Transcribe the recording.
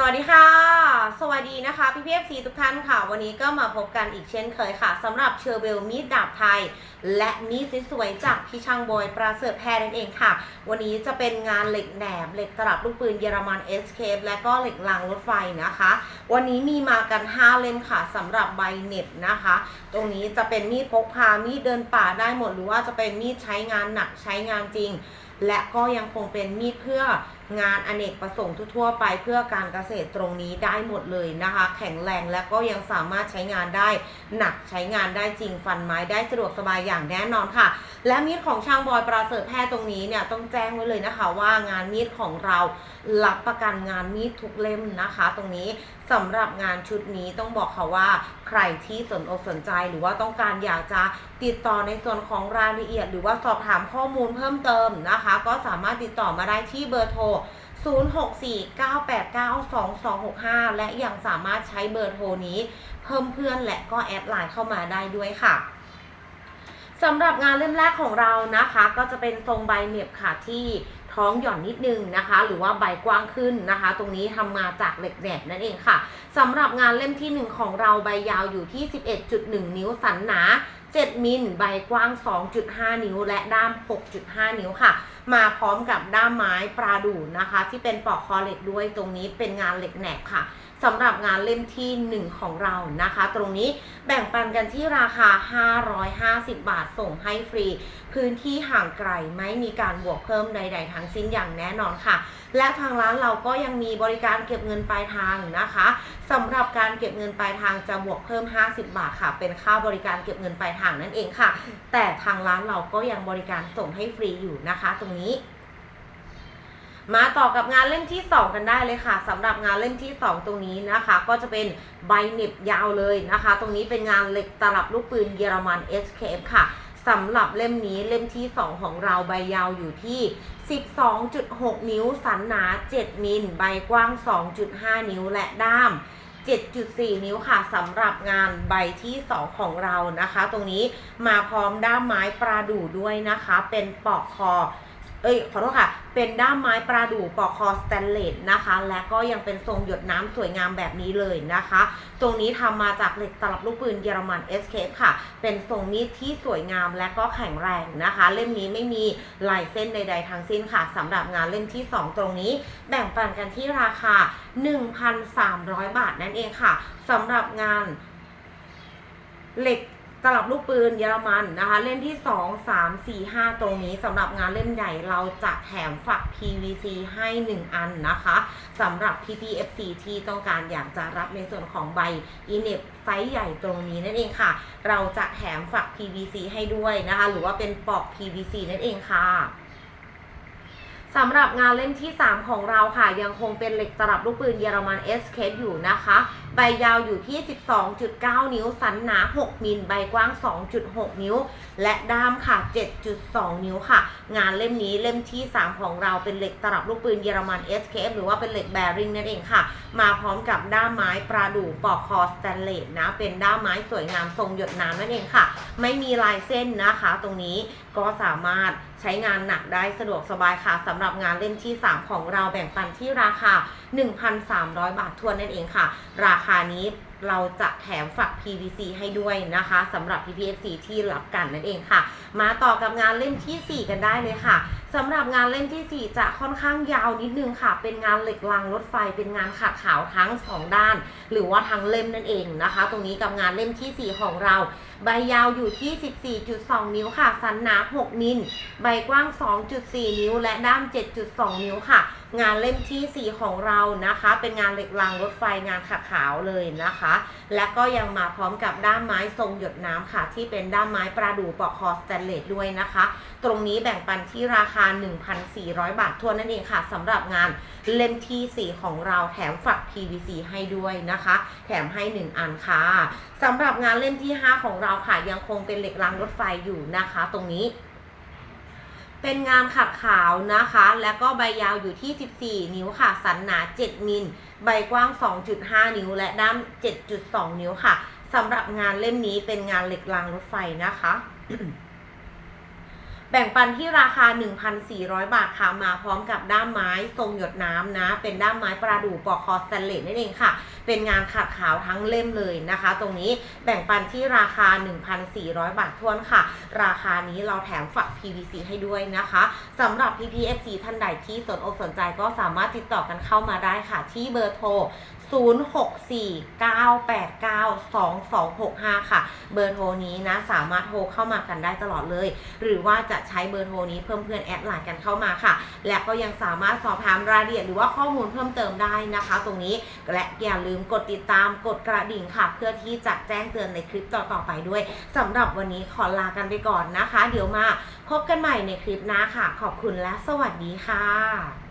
สวัสดีค่ะ สวัสดีนะคะพี่พีเอฟซีทุกท่านค่ะ วันนี้ก็มาพบกันอีกเช่นเคยค่ะสำหรับเชอร์เบลมีดดาบไทย และมีดสวยๆจากพี่ช่างบอยประเสริฐแพรนั่นเองค่ะ วันนี้จะเป็นงานเหล็กแหนบเหล็กตลับลูกปืนเยอรมันเอสเคปและก็เหล็กรางรถไฟนะคะ วันนี้มีมากัน 5 เล่มค่ะสำหรับใบเน็บนะคะ ตรงนี้จะเป็นมีดพกพามีดเดินป่าได้หมดหรือว่าจะเป็นมีดใช้งานหนักใช้งานจริง และก็ยังคงเป็นมีดเพื่อ งานอเนกประสงค์ทั่วไปเพื่อการเกษตรตรงนี้ได้หมดเลยนะคะ แข็งแรงและก็ยังสามารถใช้งานได้ หนักใช้งานได้จริงฟันไม้ได้สะดวกสบายอย่างแน่นอนค่ะ และมีดของช่างบอยประเสริฐแพทย์ตรงนี้เนี่ยต้องแจ้งไว้เลยนะคะ ว่างานมีดของเรารับประกันงานมีดทุกเล่มนะคะ ตรงนี้สำหรับงานชุดนี้ต้องบอกค่ะว่าใครที่สนอกสนใจหรือว่าต้องการอยากจะติดต่อในส่วนของรายละเอียด หรือว่าสอบถามข้อมูลเพิ่มเติมนะคะ ก็สามารถติดต่อมาได้ที่เบอร์โทร0649892265 และยังสามารถใช้เบอร์โทรนี้เพิ่มเพื่อนและก็แอดไลน์เข้ามาได้ด้วยค่ะสำหรับงานเล่มแรกของเรานะคะ ก็จะเป็นทรงใบเหน็บค่ะที่ท้องหย่อนนิดนึงนะคะ หรือว่าใบกว้างขึ้นนะคะ ตรงนี้ทำมาจากเหล็กแหนบนั่นเองค่ะสำหรับงานเล่มที่ 1 ของเราใบยาวอยู่ที่ 11.1 นิ้วสันหนา 7 มิลใบกว้าง 2.5 นิ้ว และด้าม 6.5 นิ้วค่ะ มาพร้อมกับด้ามไม้ปลาดูนะคะ ที่เป็นปอกคอเหล็กด้วยตรงนี้เป็นงานเหล็กแหนบค่ะสำหรับงานเล่มที่ 1 ของเรานะคะ ตรงนี้แบ่งปันกันที่ราคา 550 บาทส่งให้ฟรี พื้นที่ห่างไกลไม่มีการบวกเพิ่มใด ๆ ทั้งสิ้นอย่างแน่นอนค่ะ และทางร้านเราก็ยังมีบริการเก็บเงินปลายทางนะคะสำหรับการเก็บเงินปลายทางจะบวกเพิ่ม 50 บาทค่ะ เป็นค่าบริการเก็บเงินปลายทางนั่นเองค่ะ แต่ทางร้านเราก็ยังบริการส่งให้ฟรีอยู่นะคะ ตรงนี้ มาต่อกับงานเล่มที่ 2 กันได้เลยค่ะสำหรับงานเล่มที่ 2 ตรงนี้นะคะ ก็จะเป็นใบเน็บยาวเลยนะคะ ตรงนี้เป็นงานเหล็กตลับลูกปืนเยอรมัน SKF ค่ะสำหรับเล่มนี้เล่มที่ 2 ของเราใบยาวอยู่ที่ 12.6 นิ้ว สันหนา 7 มิล ใบกว้าง 2.5 นิ้วและด้าม 7.4 นิ้วค่ะสำหรับงานใบที่ 2 ของเรานะคะ ตรงนี้มาพร้อมด้ามไม้ปลาดูด้วยนะคะ เป็นปอกคอ เอ้ยขอโทษค่ะ เป็นด้ามไม้ปลาดูปอกคอสแตนเลสนะคะ และก็ยังเป็นทรงหยดน้ำสวยงามแบบนี้เลยนะคะ ตรงนี้ทำมาจากเหล็กตลับลูกปืนเยอรมัน Escape ค่ะ เป็นทรงมีดที่สวยงามและก็แข็งแรงนะคะ เล่มนี้ไม่มีลายเส้นใด ๆ ทั้งสิ้นค่ะสำหรับงานเล่มที่ 2 ตรงนี้ แบ่งปันกันที่ราคา 1,300 บาทนั่นเองค่ะสำหรับงานเหล็ก ตลับลูกปืนเยอรมันนะคะ เล่นที่ 2 3 4 5 ตรงนี้สำหรับงานเล่นใหญ่เราจะแถมฝัก PVC ให้ 1 อันนะคะสำหรับ PPFC ที่ต้องการอยากจะรับในส่วนของใบอีเนบไซส์ใหญ่ตรงนี้นั่นเองค่ะ เราจะแถมฝัก PVC ให้ด้วยนะคะ หรือว่าเป็นปอก PVC นั่นเองค่ะ สำหรับงานเล่มที่ 3 ของเราค่ะ ยังคงเป็นเหล็กตลับลูกปืนเยอรมัน Escape อยู่นะคะ ใบยาวอยู่ที่ 12.9 นิ้ว สันหนา 6 มิล ใบกว้าง 2.6 นิ้ว และด้ามค่ะ 7.2 นิ้วค่ะ งานเล่มนี้เล่มที่ 3 ของเราเป็นเหล็กตลับลูกปืนเยอรมัน Escape หรือว่าเป็นเหล็กแบริ่งนั่นเองค่ะ มาพร้อมกับด้ามไม้ปลาดูปอกคอสแตนเลสนะ เป็นด้ามไม้สวยงามทรงหยดน้ำนั่นเองค่ะ ไม่มีลายเส้นนะคะ ตรงนี้ก็สามารถ ใช้งานหนักได้สะดวกสบายค่ะสำหรับงานเล่มที่ 3 ของเราแบ่งปันที่ราคา 1,300 บาททวนนั่นเองค่ะ ราคานี้ เราจะแถมฝัก PVC ให้ด้วยนะคะสำหรับ PPFC ที่รับกันนั่นเองค่ะ มาต่อกับงานเล่มทีสี่ 4 กันได้เลยค่ะสำหรับงานเล่มที่ 4 จะค่อนข้างยาวนิดนึงค่ะ เป็นงานเหล็กรางรถไฟ เป็นงานขัดขาวทั้ง 2 ด้าน หรือว่าทั้งเล่มนั่นเองนะคะ ตรงนี้กับงานเล่มที่ 4 ของเรา ใบยาวอยู่ที่ 14.2 นิ้วค่ะ สันหนา 6 มิล ใบกว้าง 2.4 นิ้ว และด้าม 7.2 นิ้วค่ะงานเล่มที่ 4 ของเรานะคะ เป็นงานเหล็กรางรถไฟงานขัดขาวเลยนะคะ และก็ยังมาพร้อมกับด้ามไม้ทรงหยดน้ำค่ะ ที่เป็นด้ามไม้ปลาดูปอกคอสแตนเลสด้วยนะคะ ตรงนี้แบ่งปันที่ราคา 1,400 บาททวนนั่นเองค่ะสำหรับงานเล่มที่ 4 ของเราแถมฝัก PVC ให้ด้วยนะคะ แถมให้ 1 อันค่ะสำหรับงานเล่มที่ 5 ของเราค่ะยังคงเป็นเหล็กรางรถไฟอยู่นะคะ ตรงนี้ เป็นงานขัดขาวนะคะ แล้วก็ใบยาวอยู่ที่ 14 นิ้วค่ะ สันหนา 7 มิล ใบกว้าง 2.5 นิ้ว และด้าม 7.2 นิ้วค่ะสำหรับงานเล่มนี้เป็นงานเหล็กรางรถไฟนะคะ แบ่งปันที่ราคา 1,400 บาทค่ะ มาพร้อมกับด้ามไม้ทรงหยดน้ำนะ เป็นด้ามไม้ประดู่ปอกคอสแตนเลสนั่นเองค่ะ เป็นงานขัดขาวทั้งเล่มเลยนะคะ ตรงนี้แบ่งปันที่ราคา 1,400 บาททวนค่ะ ราคานี้เราแถมฝัก PVC ให้ด้วยนะคะสำหรับ PPFC ท่านใดที่สนอกสนใจก็สามารถติดต่อกันเข้ามาได้ค่ะ ที่เบอร์โทร0649892265 ค่ะ เบอร์โทรนี้นะสามารถโทรเข้ามากันได้ตลอดเลย หรือว่าจะใช้เบอร์โทรนี้เพิ่มเพื่อนแอดไลน์กันเข้ามาค่ะ และก็ยังสามารถสอบถามรายละเอียดหรือว่าข้อมูลเพิ่มเติมได้นะคะ ตรงนี้และอย่าลืมกดติดตามกดกระดิ่งค่ะ เพื่อที่จะแจ้งเตือนในคลิปต่อๆไปด้วยสำหรับวันนี้ขอลากันไปก่อนนะคะ เดี๋ยวมาพบกันใหม่ในคลิปหน้าค่ะ ขอบคุณและสวัสดีค่ะ